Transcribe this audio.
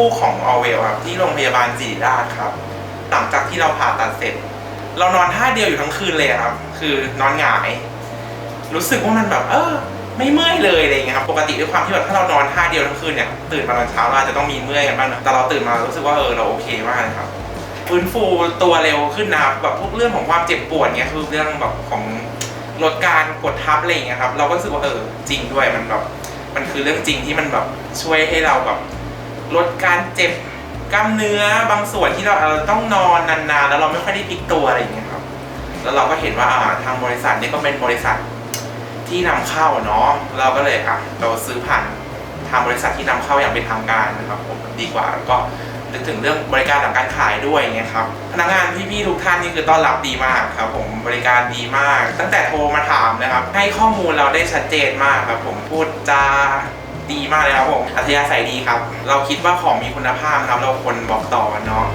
ฟูกของอเวลครับที่โรงพยาบาลศิริราชครับ หลังจากที่เราผ่าตัดเสร็จ เรานอนท่าเดียวอยู่ทั้งคืนเลยครับ คือนอนหงาย รู้สึกว่ามันแบบเออไม่เมื่อยเลยอะไรเงี้ยครับปกติด้วยความที่แบบถ้าเรานอนท่าเดียวทั้งคืนเนี่ยตื่นมาตอนเช้าเราจะต้องมีเมื่อยกันบ้างนะแต่เราตื่นมารู้สึกว่าเออเราโอเคมากเลยครับฟื้นฟูตัวเร็วขึ้นนะครับแบบพวกเรื่องของความเจ็บปวดเนี่ยคือเรื่องแบบของลดการกดทับอะไรเงี้ยครับเราก็รู้สึกว่าเออจริงด้วยมันแบบมันคือเรื่องจริงที่มันแบบช่วยให้เราแบบ ลดการเจ็บกล้ามเนื้อบางส่วนที่เราเออต้องนอนนานๆ แล้วเราไม่ค่อยได้พลิกตัวอะไรอย่างเงี้ยครับ แล้วเราก็เห็นว่าทางบริษัทนี่ก็เป็นบริษัทที่นำเข้าเนาะเราก็เลยอะเราซื้อผ่านทางบริษัทที่นำเข้าอย่างเป็นทางการนะครับผมดีกว่าแล้วก็นึกถึงเรื่องบริการหลังการขายด้วยไงครับพนักงานพี่ๆทุกท่านนี่คือต้อนรับดีมากครับผมบริการดีมาก ตั้งแต่โทรมาถามนะครับ ให้ข้อมูลเราได้ชัดเจนมากครับผมพูดจา ดีมากเลยครับผมอัธยาศัยดีครับ เราคิดว่าของมีคุณภาพครับ เราควรบอกต่อเนาะ